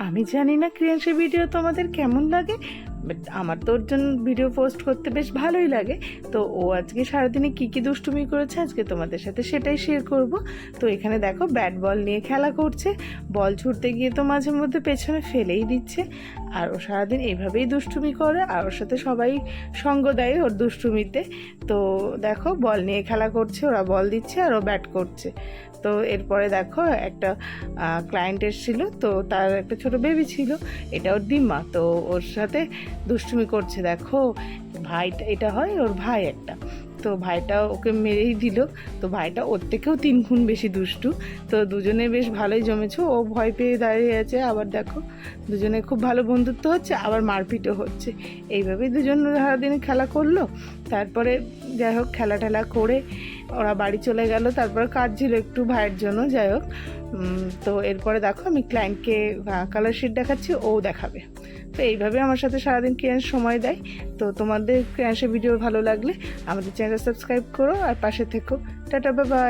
আমি জানি না ক্রিয়াংশী ভিডিও তোমাদের কেমন লাগে বাট আমার তো ওর জন্য ভিডিও পোস্ট করতে বেশ ভালোই লাগে। তো ও আজকে সারাদিনে কী কী দুষ্টুমি করেছে আজকে তোমাদের সাথে সেটাই শেয়ার করব। তো এখানে দেখো ব্যাট বল নিয়ে খেলা করছে। বল ছুটতে গিয়ে তো মাঝে মধ্যে পেছনে ফেলেই দিচ্ছে। আর ও সারাদিন এইভাবেই দুষ্টুমি করে, আর ওর সাথে সবাই সঙ্গ দেয় ওর দুষ্টুমিতে। তো দেখো বল নিয়ে খেলা করছে, ওরা বল দিচ্ছে আর ও ব্যাট করছে। তো এরপরে দেখো, একটা ক্লায়েন্ট এসেছিল, তো তার একটা ছোট বেবি ছিল, এটা ওর দিম্মা। তো ওর সাথে দুষ্টুমি করছে, দেখো। ভাইটা, এটা হয় ওর ভাই একটা। তো ভাইটা ওকে মেরেই দিল। তো ভাইটা ওর থেকেও তিন গুণ বেশি দুষ্টু। তো দুজনে বেশ ভালোই জমেছে। ও ভয় পেয়ে দাঁড়িয়ে আছে। আবার দেখো, দুজনে খুব ভালো বন্ধুত্ব হচ্ছে, আবার মারপিটও হচ্ছে। এইভাবেই দুজন সারাদিন খেলা করল। তারপরে যাই হোক খেলা ঠেলা করে ওরা বাড়ি চলে গেল। তারপর কাজ ছিল একটু ভাইয়ের জন্য, যাই হোক। তো এরপরে দেখো, আমি ক্লায়েন্টকে কালার শিট দেখাচ্ছি, ও দেখাবে। তো এইভাবে আমার সাথে সারাদিন ক্রিয়ান সময় দেয়। তো তোমাদের ক্রিয়াংশের ভিডিও ভালো লাগলে আমাদের চ্যানেল সাবস্ক্রাইব করো আর পাশে থেকো। Tata bye